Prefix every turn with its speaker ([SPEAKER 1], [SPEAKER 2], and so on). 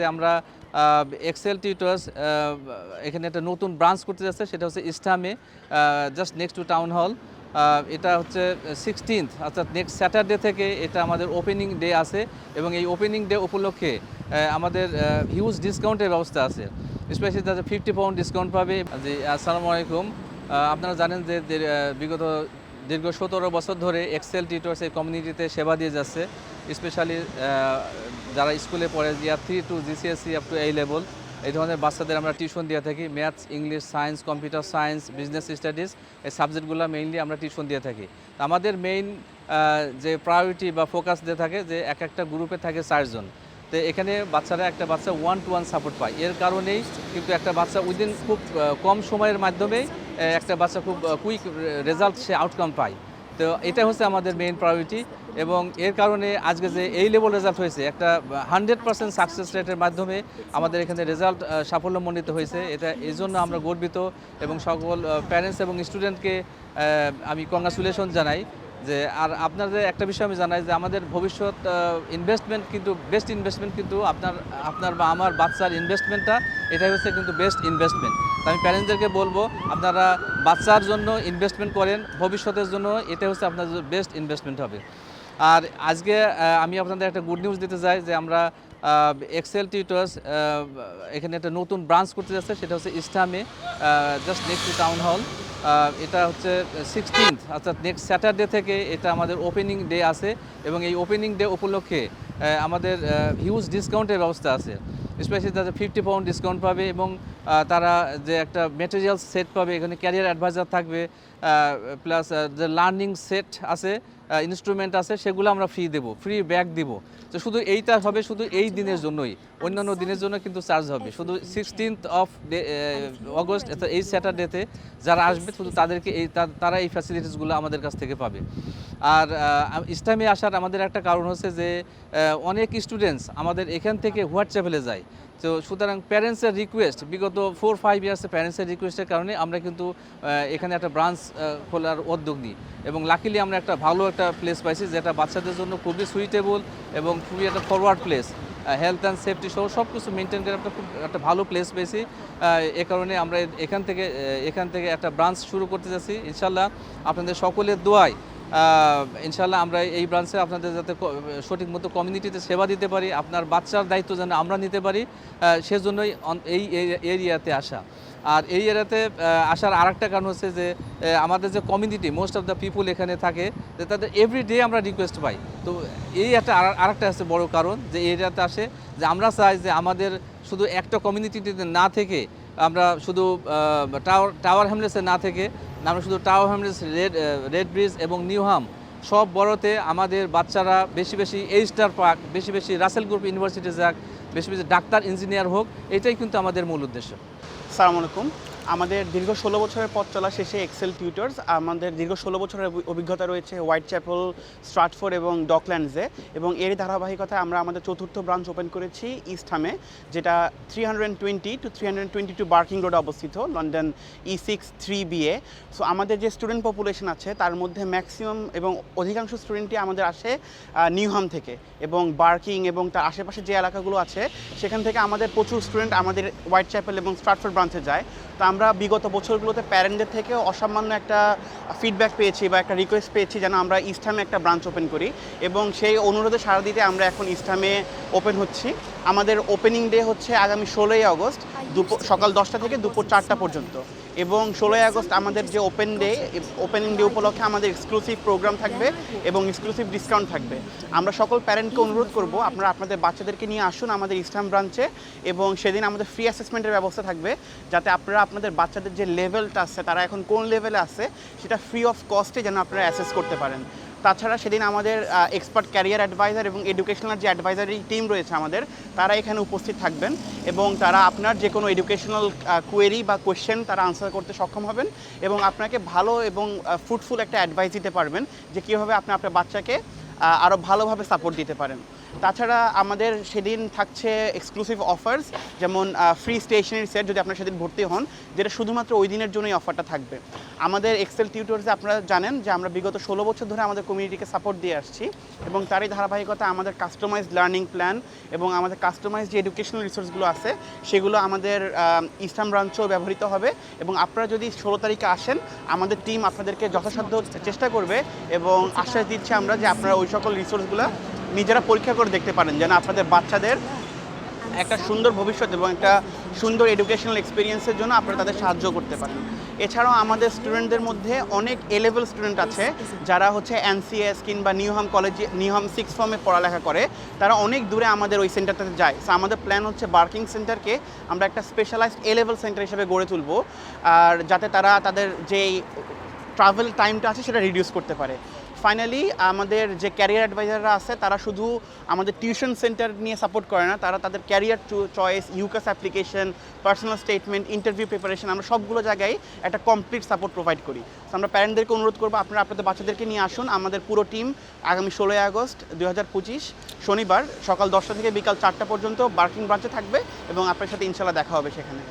[SPEAKER 1] যে আমরা Excel tutors এখানে একটা নতুন ব্রাঞ্চ করতে যাচ্ছে, সেটা হচ্ছে ইস্টামে just next to town hall এটা হচ্ছে সিক্সটিন্থ অর্থাৎ নেক্সট স্যাটারডে থেকে এটা আমাদের ওপেনিং ডে আছে, এবং এই ওপেনিং ডে উপলক্ষে আমাদের হিউজ ডিসকাউন্টের ব্যবস্থা আছে। স্পেশালি তাদের ফিফটি পাউন্ড ডিসকাউন্ট পাবে জি আসসালামু আলাইকুম আপনারা জানেন যে বিগত দীর্ঘ সতেরো বছর ধরে এক্সেল টিউটার্স এই কমিউনিটিতে সেবা দিয়ে যাচ্ছে স্পেশালি যারা স্কুলে পড়ে year three to GCSE up to A level এই ধরনের বাচ্চাদের আমরা টিউশন দিয়ে থাকি। Maths English science computer science business studies এই সাবজেক্টগুলো মেইনলি আমরা টিউশন দিয়ে থাকি। আমাদের মেইন যে প্রায়োরিটি বা ফোকাস দিয়ে থাকে যে এক একটা গ্রুপে থাকে চারজন তো এখানে বাচ্চারা একটা বাচ্চা ওয়ান টু ওয়ান সাপোর্ট পায়। এর কারণেই কিন্তু একটা বাচ্চা উইদিন খুব কম সময়ের মাধ্যমেই একটা বাচ্চা খুব কুইক রেজাল্ট সে আউটকাম পায়। তো এটা হচ্ছে আমাদের মেইন প্রায়োরিটি এবং এর কারণে আজকে যে এই লেভেল রেজাল্ট হয়েছে, একটা হান্ড্রেড পার্সেন্ট সাকসেস রেটের মাধ্যমে আমাদের এখানে রেজাল্ট সাফল্যমণ্ডিত হয়েছে। এটা, এই জন্য আমরা গর্বিত এবং সকল প্যারেন্টস এবং স্টুডেন্টকে আমি কংগ্রাচুলেশন জানাই। যে, আর আপনাদের একটা বিষয় আমি জানাই যে, আমাদের ভবিষ্যৎ ইনভেস্টমেন্ট কিন্তু বেস্ট ইনভেস্টমেন্ট কিন্তু আপনার আপনার বা আমার বাচ্চার ইনভেস্টমেন্টটা এটাই হচ্ছে কিন্তু বেস্ট ইনভেস্টমেন্ট আমি প্যারেন্টসদেরকে বলব, আপনারা বাচ্চার জন্য ইনভেস্টমেন্ট করেন, ভবিষ্যতের জন্য এটা হচ্ছে আপনার বেস্ট ইনভেস্টমেন্ট হবে। আর আজকে আমি আপনাদের একটা গুড নিউজ দিতে চাই যে, আমরা এক্সেল টিউটার্স এখানে একটা নতুন ব্রাঞ্চ করতে যাচ্ছে, সেটা হচ্ছে ইস্টামে just next to town hall এটা হচ্ছে সিক্সটিন্থ অর্থাৎ নেক্সট স্যাটারডে থেকে এটা আমাদের ওপেনিং ডে আছে এবং এই ওপেনিং ডে উপলক্ষে আমাদের হিউজ ডিসকাউন্টের ব্যবস্থা আছে। স্পেশালি তাদের ফিফটি পাউন্ড ডিসকাউন্ট পাবে এবং তারা যে একটা মেটেরিয়াল সেট পাবে, এখানে ক্যারিয়ার অ্যাডভাইজার থাকবে প্লাস যে লার্নিং সেট আছে ইনস্ট্রুমেন্ট আছে, সেগুলো আমরা ফ্রি দেবো ফ্রি ব্যাগ দিব। তো শুধু এইটা হবে শুধু এই দিনের জন্যই, অন্যান্য দিনের জন্য কিন্তু চার্জ হবে। শুধু সিক্সটিন্থ অফ অগস্ট এই স্যাটারডেতে যারা আসবে, শুধু তাদেরকে এই তারা এই ফ্যাসিলিটিসগুলো আমাদের কাছ থেকে পাবে। আর ইসলামে আসার আমাদের একটা কারণ হচ্ছে যে অনেক স্টুডেন্টস আমাদের এখান থেকে হোয়াটসঅ্যাপেলে যায়। তো সুতরাং প্যারেন্টসের রিকোয়েস্ট বিগত ফোর ফাইভ ইয়ার্সে প্যারেন্টসের রিকোয়েস্টের কারণে আমরা কিন্তু এখানে একটা ব্রাঞ্চ খোলার উদ্যোগ নিই। এবং লাকিলি আমরা একটা ভালো একটা প্লেস পাইছি যেটা বাচ্চাদের জন্য খুবই সুইটেবল এবং খুবই একটা forward place health and safety সহ সব কিছু মেনটেন করে একটা খুব একটা ভালো প্লেস পেয়েছি। এ কারণে আমরা এখান থেকে এখান থেকে একটা ব্রাঞ্চ শুরু করতে যাচ্ছি ইনশাল্লাহ আপনাদের সকলের দোয়ায় ইনশাল্লাহ আমরা এই ব্রাঞ্চে আপনাদের যাতে সঠিক মতো কমিউনিটিতে সেবা দিতে পারি, আপনার বাচ্চার দায়িত্ব যেন আমরা নিতে পারি সেজন্যই এই এরিয়াতে আসা। আর এই এরিয়াতে আসার আরেকটা কারণ হচ্ছে যে আমাদের যে community most of the people এখানে থাকে, যে তাদের এভরি ডে আমরা রিকোয়েস্ট পাই। তো এই একটা আর- আরেকটা হচ্ছে বড় কারণ যে এরিয়াতে আসে, যে আমরা চাই যে আমাদের শুধু একটা কমিউনিটিতে না থেকে আমরা শুধু টাওয়ার টাওয়ার হ্যামলেসে না থেকে আমরা শুধু Tower Hamlets Red Redbridge এবং নিউহাম সব বড়তে আমাদের বাচ্চারা বেশি বেশি এই স্টার পার্ক বেশি বেশি রাসেল গ্রুপ ইউনিভার্সিটি যাক, বেশি বেশি ডাক্তার ইঞ্জিনিয়ার হোক, এটাই কিন্তু আমাদের মূল উদ্দেশ্য।
[SPEAKER 2] সালাম আলাইকুম। আমাদের দীর্ঘ ষোলো বছরের পথ চলা শেষে এক্সেল টিউটার্স আমাদের দীর্ঘ ষোলো বছরের অভিজ্ঞতা রয়েছে হোয়াইট চ্যাপেল স্ট্রাটফোর্ড এবং ডকল্যান্ডসে এবং এর ধারাবাহিকতায় আমরা আমাদের চতুর্থ ব্রাঞ্চ ওপেন করেছি ইস্টহামে যেটা three hundred twenty two three hundred twenty two Barking রোডে অবস্থিত London E six three BA so আমাদের যে স্টুডেন্ট পপুলেশন আছে, তার মধ্যে ম্যাক্সিমাম এবং অধিকাংশ স্টুডেন্টই আমাদের আসে নিউহাম থেকে এবং বার্কিং এবং তার আশেপাশে যে এলাকাগুলো আছে, সেখান থেকে আমাদের প্রচুর স্টুডেন্ট আমাদের হোয়াইট চ্যাপেল এবং স্ট্রাটফোর্ড ব্রাঞ্চে যায়। তো আমরা বিগত বছরগুলোতে প্যারেন্টদের থেকে অসামান্য একটা ফিডব্যাক পেয়েছি বা একটা রিকোয়েস্ট পেয়েছি যেন আমরা ইস্টহামে একটা ব্রাঞ্চ ওপেন করি এবং সেই অনুরোধে সাড়া দিতে আমরা এখন ইস্টহামে ওপেন হচ্ছি। আমাদের ওপেনিং ডে হচ্ছে আগামী ষোলোই আগস্ট। দুপুর সকাল দশটা থেকে দুপুর চারটা পর্যন্ত। এবং ষোলোই আগস্ট আমাদের যে ওপেন ডে ওপেনিং ডে উপলক্ষে আমাদের এক্সক্লুসিভ প্রোগ্রাম থাকবে এবং এক্সক্লুসিভ ডিসকাউন্ট থাকবে। আমরা সকল প্যারেন্টকে অনুরোধ করব, আপনারা আপনাদের বাচ্চাদেরকে নিয়ে আসুন আমাদের ইসলাম ব্রাঞ্চে এবং সেদিন আমাদের ফ্রি অ্যাসেসমেন্টের ব্যবস্থা থাকবে, যাতে আপনারা আপনাদের বাচ্চাদের যে লেভেলটা আছে, তারা এখন কোন লেভেলে আছে, সেটা ফ্রি অফ কস্টে যেন আপনারা অ্যাসেস করতে পারেন। তাছাড়া সেদিন আমাদের এক্সপার্ট ক্যারিয়ার অ্যাডভাইজার এবং এডুকেশনাল যে অ্যাডভাইজারি টিম রয়েছে আমাদের, তারা এখানে উপস্থিত থাকবেন এবং তারা আপনার যে কোনো এডুকেশনাল কোয়েরি বা কোয়েশ্চেন তারা আনসার করতে সক্ষম হবেন এবং আপনাকে ভালো এবং ফ্রুটফুল একটা অ্যাডভাইস দিতে পারবেন যে কীভাবে আপনি আপনার বাচ্চাকে আরও ভালোভাবে সাপোর্ট দিতে পারেন। তাছাড়া আমাদের সেদিন থাকছে এক্সক্লুসিভ অফার্স যেমন ফ্রি স্টেশনারি সেট যদি আপনারা সেদিন ভর্তি হন, যেটা শুধুমাত্র ওই দিনের জন্যই অফারটা থাকবে। আমাদের এক্সেল টিউটর্সে আপনারা জানেন যে আমরা বিগত ষোলো বছর ধরে আমাদের কমিউনিটিকে সাপোর্ট দিয়ে আসছি এবং তারই ধারাবাহিকতা আমাদের কাস্টমাইজ লার্নিং প্ল্যান এবং আমাদের কাস্টমাইজ যে এডুকেশনাল রিসোর্সগুলো আছে, সেগুলো আমাদের ইস্টার্ন ব্রাঞ্চেও ব্যবহৃত হবে এবং আপনারা যদি ষোলো তারিখে আসেন, আমাদের টিম আপনাদেরকে যথাসাধ্য চেষ্টা করবে এবং আশ্বাস দিচ্ছে আমরা যে আপনারা ওই সকল রিসোর্সগুলো নিজেরা পরীক্ষা করে দেখতে পারেন যেন আপনাদের বাচ্চাদের একটা সুন্দর ভবিষ্যৎ এবং একটা সুন্দর এডুকেশনাল এক্সপিরিয়েন্সের জন্য আপনারা তাদের সাহায্য করতে পারেন। এছাড়াও আমাদের স্টুডেন্টদের মধ্যে অনেক এলেভেল স্টুডেন্ট আছে যারা হচ্ছে এনসিএস কিংবা নিউহাম কলেজে নিউহাম সিক্স ফর্মে পড়ালেখা করে। তারা অনেক দূরে আমাদের ওই সেন্টারটাতে যায়। সো আমাদের প্ল্যান হচ্ছে বার্কিং সেন্টারকে আমরা একটা স্পেশালাইজড এলেভেল সেন্টার হিসেবে গড়ে তুলবো। আর যাতে তারা তাদের যেই ট্রাভেল টাইমটা আছে সেটা রিডিউস করতে পারে। ফাইনালি আমাদের যে ক্যারিয়ার অ্যাডভাইজাররা আছে, তারা শুধু আমাদের টিউশন সেন্টার নিয়ে সাপোর্ট করে না, তারা তাদের career choice UCAS application personal statement interview preparation আমরা সবগুলো জায়গায় একটা কমপ্লিট সাপোর্ট প্রোভাইড করি। তো আমরা প্যারেন্টদেরকে অনুরোধ করব, আপনারা আপনাদের বাচ্চাদেরকে নিয়ে আসুন। আমাদের পুরো টিম আগামী ষোলোই আগস্ট দুই হাজার পঁচিশ, শনিবার সকাল দশটা থেকে বিকাল চারটা পর্যন্ত বার্কিং ব্রাঞ্চে থাকবে এবং আপনার সাথে ইনশাল্লাহ দেখা হবে সেখানে।